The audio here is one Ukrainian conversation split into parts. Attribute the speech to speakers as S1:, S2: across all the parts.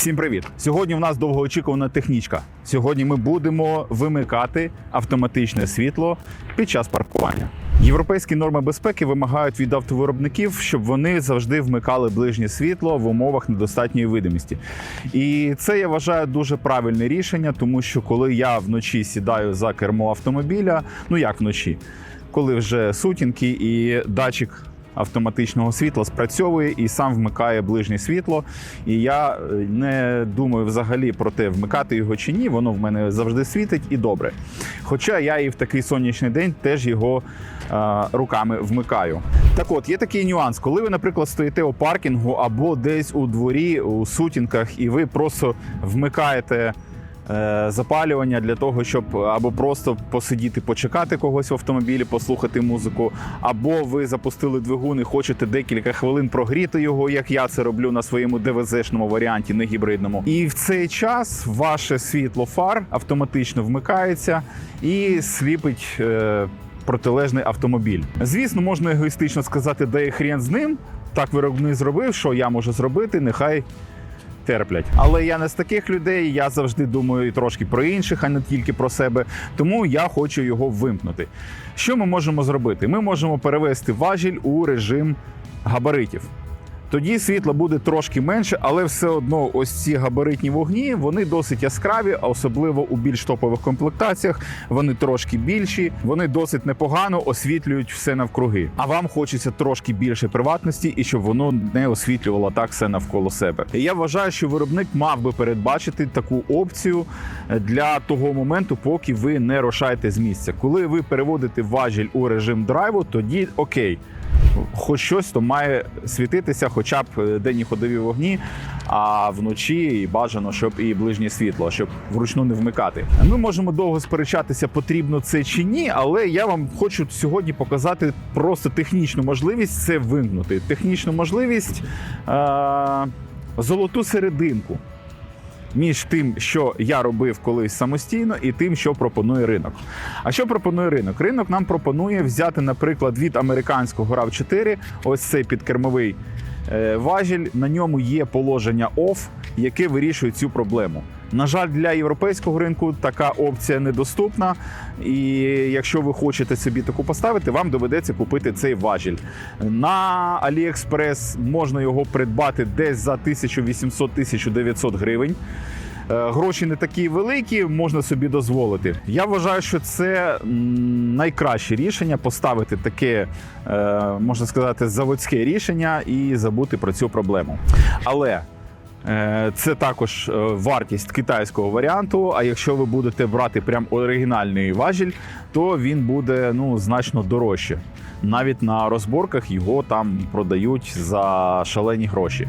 S1: Всім привіт! Сьогодні в нас довгоочікувана технічка. Сьогодні ми будемо вимикати автоматичне світло під час паркування. Європейські норми безпеки вимагають від автовиробників, щоб вони завжди вмикали ближнє світло в умовах недостатньої видимості. І це я вважаю дуже правильне рішення, тому що коли я вночі сідаю за кермо автомобіля, ну як вночі, коли вже сутінки і датчик автоматичного світла спрацьовує і сам вмикає ближнє світло. І я е, не думаю взагалі про те, вмикати його чи ні. Воно в мене завжди світить і добре. Хоча я і в такий сонячний день теж його е, руками вмикаю. Так от, є такий нюанс, коли ви, наприклад, стоїте у паркінгу або десь у дворі у сутінках, і ви просто вмикаєте запалювання для того, щоб або просто посидіти, почекати когось в автомобілі, послухати музику, або ви запустили двигун і хочете декілька хвилин прогріти його, як я це роблю на своєму ДВЗ-шному варіанті, не гібридному. І в цей час ваше світло фар автоматично вмикається і сліпить. Е, Протилежний автомобіль. Звісно, можна егоїстично сказати, де хрен з ним. Так виробник зробив, що я можу зробити, нехай терплять. Але я не з таких людей. Я завжди думаю і трошки про інших, а не тільки про себе. Тому я хочу його вимкнути. Що ми можемо зробити? Ми можемо перевести важіль у режим габаритів. Тоді світла буде трошки менше, але все одно ось ці габаритні вогні вони досить яскраві, а особливо у більш топових комплектаціях. Вони трошки більші, вони досить непогано освітлюють все навкруги. А вам хочеться трошки більше приватності і щоб воно не освітлювало так все навколо себе. Я вважаю, що виробник мав би передбачити таку опцію для того моменту, поки ви не рушаєте з місця. Коли ви переводите важіль у режим драйву, тоді окей хоч щось то має світитися, хоча б е, денні ходові вогні, а вночі і бажано, щоб і ближнє світло, щоб вручну не вмикати. Ми можемо довго сперечатися, потрібно це чи ні, але я вам хочу сьогодні показати просто технічну можливість це вимкнути. Технічну можливість е- золоту серединку між тим, що я робив колись самостійно, і тим, що пропонує ринок. А що пропонує ринок? Ринок нам пропонує взяти, наприклад, від американського rav 4 ось цей підкермовий важіль. На ньому є положення OFF, яке вирішує цю проблему. На жаль, для європейського ринку така опція недоступна. І якщо ви хочете собі таку поставити, вам доведеться купити цей важіль. На AliExpress можна його придбати десь за 1800-1900 гривень. Е, Гроші не такі великі, можна собі дозволити. Я вважаю, що це найкраще рішення поставити таке, е, можна сказати, заводське рішення і забути про цю проблему. Але Е, Це також вартість китайського варіанту. А якщо ви будете брати прям оригінальний важіль, то він буде ну значно дорожче. Навіть на розборках його там продають за шалені гроші.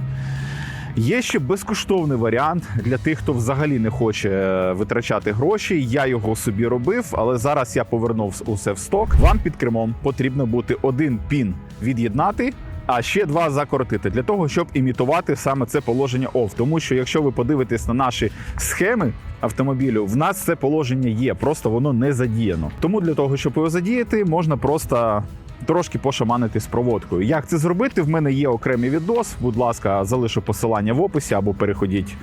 S1: Є ще безкоштовний варіант для тих, хто взагалі не хоче е, витрачати гроші. Я його собі робив, але зараз я повернув усе в сток. Вам під кермом потрібно бути один пін від'єднати. А ще два закоротити для того, щоб імітувати саме це положення OFF. Тому що якщо ви подивитесь на наші схеми автомобілю, в нас це положення є, просто воно не задіяно. Тому для того, щоб його задіяти, можна просто. Трошки пошаманити з проводкою. Як це зробити? В мене є окремий відос. Будь ласка, залишу посилання в описі або переходіть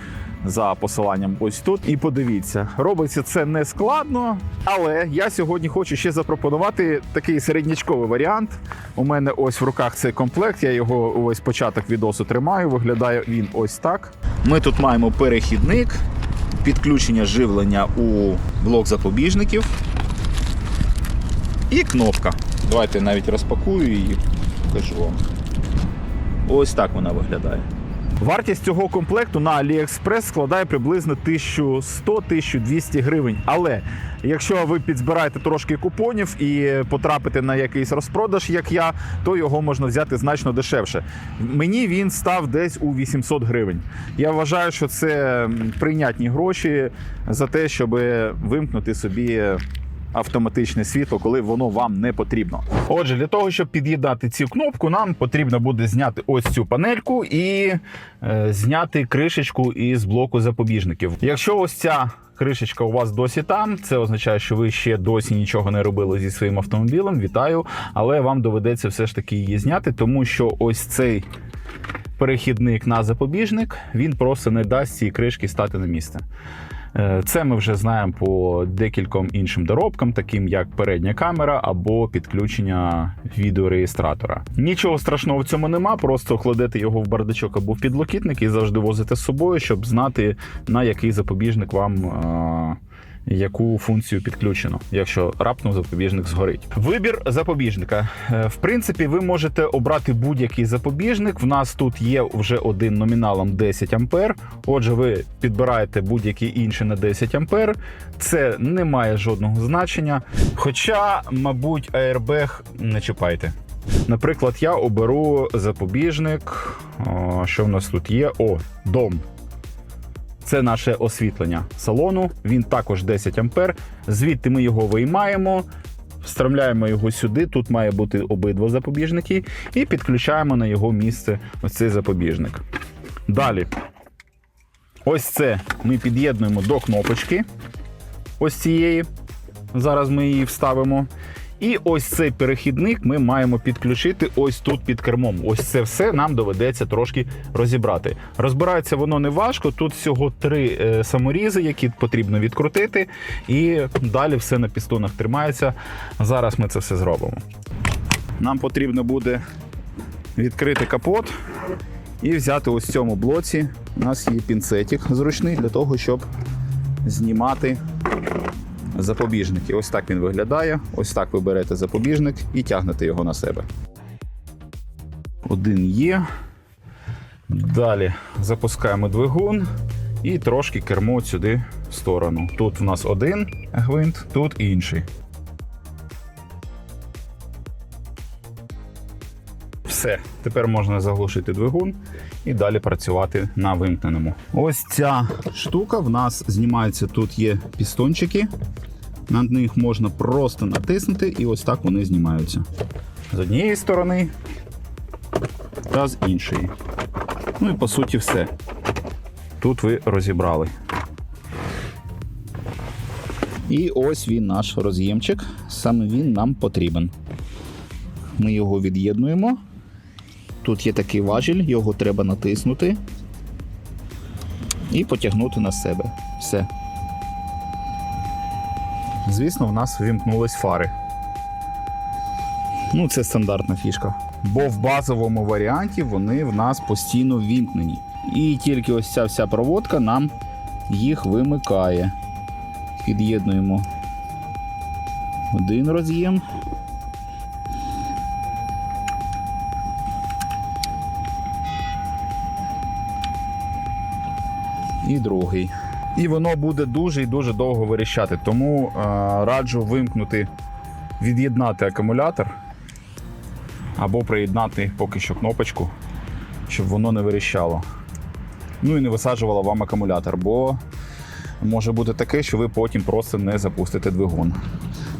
S1: за посиланням ось тут. І подивіться, робиться це не складно, але я сьогодні хочу ще запропонувати такий середнячковий варіант. У мене ось в руках цей комплект. Я його ось початок відосу тримаю. Виглядає він ось так. Ми тут маємо перехідник, підключення живлення у блок запобіжників і кнопка. Давайте навіть розпакую її, покажу вам. Ось так вона виглядає. Вартість цього комплекту на AliExpress складає приблизно 1100-1200 гривень. Але якщо ви підзбираєте трошки купонів і потрапите на якийсь розпродаж, як я, то його можна взяти значно дешевше. Мені він став десь у 800 гривень. Я вважаю, що це прийнятні гроші за те, щоб вимкнути собі автоматичне світло, коли воно вам не потрібно. Отже, для того, щоб під'єднати цю кнопку, нам потрібно буде зняти ось цю панельку і е, зняти кришечку із блоку запобіжників. Якщо ось ця кришечка у вас досі там, це означає, що ви ще досі нічого не робили зі своїм автомобілем. Вітаю, але вам доведеться все ж таки її зняти, тому що ось цей перехідник на запобіжник, він просто не дасть цій кришки стати на місце. Е, Це ми вже знаємо по декільком іншим доробкам, таким як передня камера або підключення відеореєстратора. Нічого страшного в цьому нема, просто кладете його в бардачок або в підлокітник і завжди возите з собою, щоб знати, на який запобіжник вам. Яку функцію підключено, якщо раптом запобіжник згорить. Вибір запобіжника. Е, В принципі, ви можете обрати будь-який запобіжник. В нас тут є вже один номіналом 10 ампер. Отже, ви підбираєте будь-який інший на 10 ампер. Це не має жодного значення. Хоча, мабуть, аербег не чіпайте. Наприклад, я оберу запобіжник. Що в нас тут є? О, дом. Це наше освітлення салону. Він також 10 ампер. Звідти ми його виймаємо, встромляємо його сюди. Тут має бути обидва запобіжники, і підключаємо на його місце ось цей запобіжник. Далі, ось це ми під'єднуємо до кнопочки. Ось цієї. Зараз ми її вставимо. І ось цей перехідник ми маємо підключити ось тут під кермом. Ось це все нам доведеться трошки розібрати. Розбирається воно не важко. Тут всього три е, саморізи, які потрібно відкрутити, і далі все на пістонах тримається. Зараз ми це все зробимо. Нам потрібно буде відкрити капот і взяти ось в цьому блоці. У нас є пінцетик зручний для того, щоб знімати запобіжники. Ось так він виглядає. Ось так ви берете запобіжник і тягнете його на себе. Один є. Далі запускаємо двигун і трошки кермо сюди в сторону. Тут у нас один гвинт, тут інший. Все, тепер можна заглушити двигун і далі працювати на вимкненому. Ось ця штука в нас знімається. Тут є пістончики. На них можна просто натиснути, і ось так вони знімаються. З однієї сторони та з іншої. Ну і по суті все. Тут ви розібрали. І ось він наш роз'ємчик. Саме він нам потрібен. Ми його від'єднуємо. Тут є такий важіль, його треба натиснути і потягнути на себе. Все. Звісно, в нас вімкнулись фари. Ну, це стандартна фішка. Бо в базовому варіанті вони в нас постійно вімкнені. І тільки ось ця вся проводка нам їх вимикає. Під'єднуємо один роз'єм. І другий. І воно буде дуже і дуже довго вирішати. Тому е, раджу вимкнути, від'єднати акумулятор або приєднати поки що кнопочку, щоб воно не вирішало. Ну і не висаджувало вам акумулятор, бо може бути таке, що ви потім просто не запустите двигун.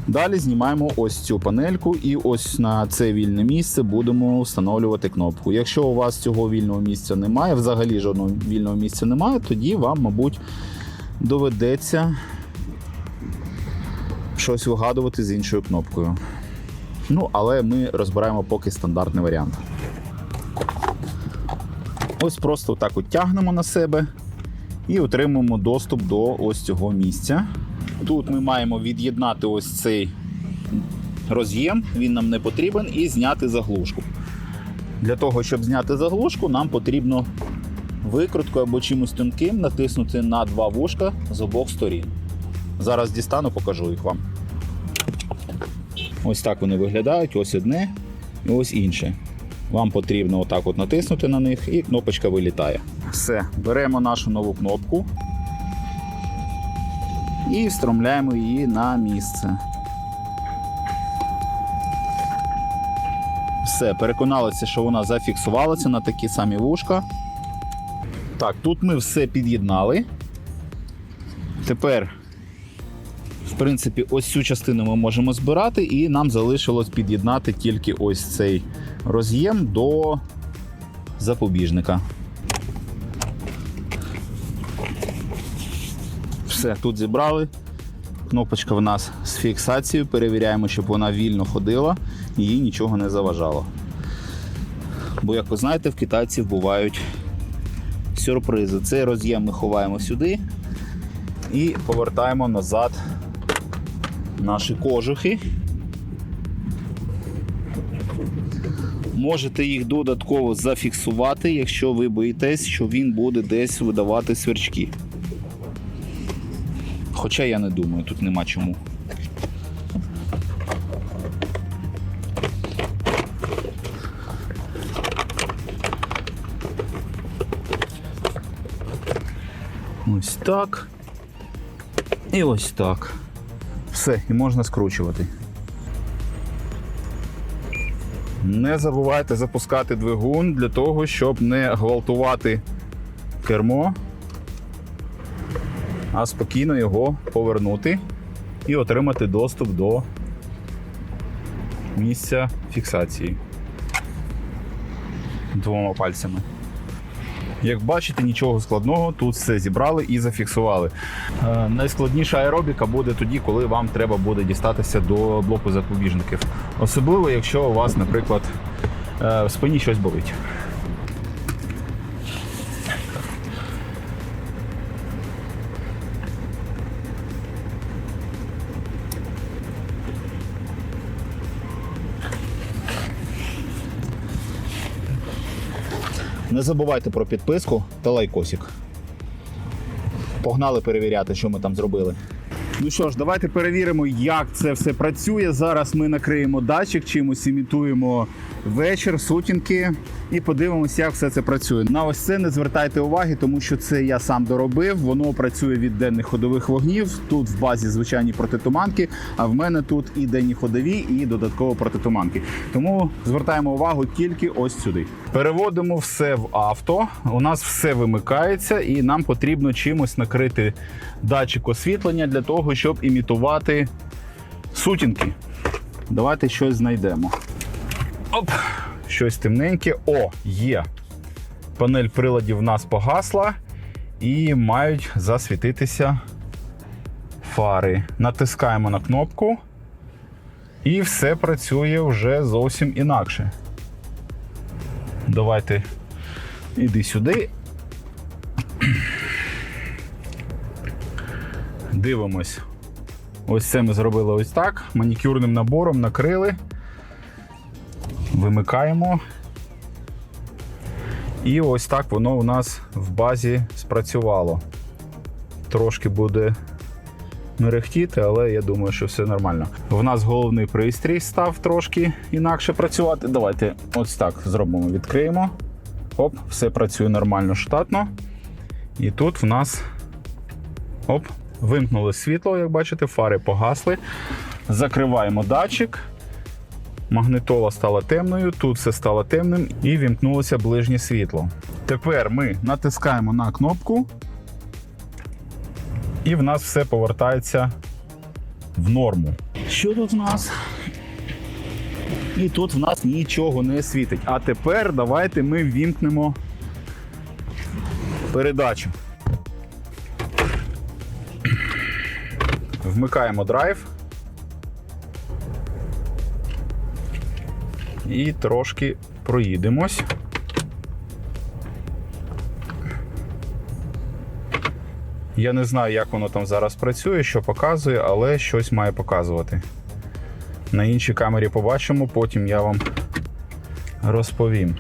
S1: Далі знімаємо ось цю панельку, і ось на це вільне місце будемо встановлювати кнопку. Якщо у вас цього вільного місця немає, взагалі жодного вільного місця немає, тоді вам, мабуть, доведеться щось вигадувати з іншою кнопкою. Ну, але ми розбираємо поки стандартний варіант. Ось просто так тягнемо на себе і отримуємо доступ до ось цього місця. Тут ми маємо від'єднати ось цей роз'єм, він нам не потрібен, і зняти заглушку. Для того, щоб зняти заглушку, нам потрібно викруткою або чимось тонким натиснути на два вушка з обох сторін. Зараз дістану, покажу їх вам. Ось так вони виглядають, ось одне і ось інше. Вам потрібно отак от натиснути на них і кнопочка вилітає. Все, беремо нашу нову кнопку і встромляємо її на місце. Все, переконалися, що вона зафіксувалася на такі самі вушка. Так, тут ми все під'єднали. Тепер, в принципі, ось цю частину ми можемо збирати, і нам залишилось під'єднати тільки ось цей роз'єм до запобіжника. Все, тут зібрали. Кнопочка в нас з фіксацією. Перевіряємо, щоб вона вільно ходила і їй нічого не заважало.
S2: Бо, як ви знаєте, в китайців бувають сюрпризи. Цей роз'єм ми ховаємо сюди і повертаємо назад наші кожухи. Можете їх додатково зафіксувати, якщо ви боїтесь, що він буде десь видавати сверчки. Хоча я не думаю, тут нема чому. Ось так. І ось так. Все, і можна скручувати. Не забувайте запускати двигун для того, щоб не гвалтувати кермо, а спокійно його повернути і отримати доступ до місця фіксації двома пальцями. Як бачите, нічого складного, тут все зібрали і зафіксували. Е, найскладніша аеробіка буде тоді, коли вам треба буде дістатися до блоку запобіжників. Особливо, якщо у вас, наприклад, е, в спині щось болить. Не забувайте про підписку та лайкосик. Погнали перевіряти, що ми там зробили. Ну що ж, давайте перевіримо, як це все працює. Зараз ми накриємо датчик, чимось імітуємо вечір, сутінки, і подивимося, як все це працює. На ось це не звертайте уваги, тому що це я сам доробив. Воно працює від денних ходових вогнів. Тут в базі звичайні протитуманки, а в мене тут і денні ходові, і додатково протитуманки. Тому звертаємо увагу тільки ось сюди. Переводимо все в авто. У нас все вимикається, і нам потрібно чимось накрити датчик освітлення для того, щоб імітувати сутінки. Давайте щось знайдемо. Оп, щось темненьке. О, є. Панель приладів в нас погасла і мають засвітитися фари. Натискаємо на кнопку, і все працює вже зовсім інакше. Давайте іди сюди. Дивимось. Ось це ми зробили ось так. Манікюрним набором накрили. Вимикаємо. І ось так воно у нас в базі спрацювало. Трошки буде мерехтіти, але я думаю, що все нормально. В нас головний пристрій став трошки інакше працювати. Давайте ось так зробимо, відкриємо. Оп, все працює нормально, штатно. І тут в нас оп, вимкнули світло, як бачите, фари погасли. Закриваємо датчик. Магнитола стала темною, тут все стало темним і вімкнулося ближнє світло. Тепер ми натискаємо на кнопку, і в нас все повертається в норму. Що тут в нас? І тут в нас нічого не світить. А тепер давайте ми вімкнемо передачу. Вмикаємо драйв. І трошки проїдемось. Я не знаю, як воно там зараз працює, що показує, але щось має показувати. На іншій камері побачимо, потім я вам розповім.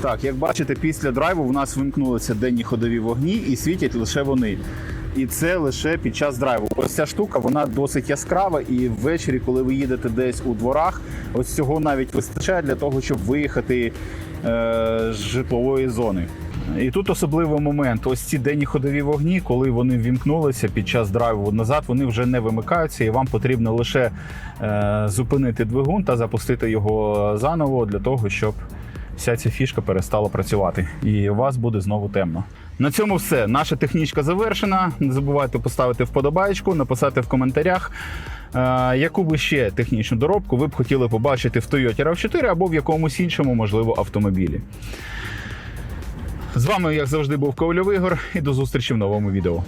S2: Так, як бачите, після драйву в нас вимкнулися денні ходові вогні і світять лише вони. І це лише під час драйву. Ось ця штука вона досить яскрава, і ввечері, коли ви їдете десь у дворах, ось цього навіть вистачає для того, щоб виїхати е, з житлової зони. І тут особливий момент: ось ці денні ходові вогні, коли вони ввімкнулися під час драйву назад, вони вже не вимикаються, і вам потрібно лише е, зупинити двигун та запустити його заново для того, щоб вся ця фішка перестала працювати, і у вас буде знову темно. На цьому все. Наша технічка завершена. Не забувайте поставити вподобайку, написати в коментарях, е, яку би ще технічну доробку ви б хотіли побачити в Toyota RAV4 або в якомусь іншому, можливо, автомобілі. З вами, як завжди, був Ковальов Ігор, і до зустрічі в новому відео.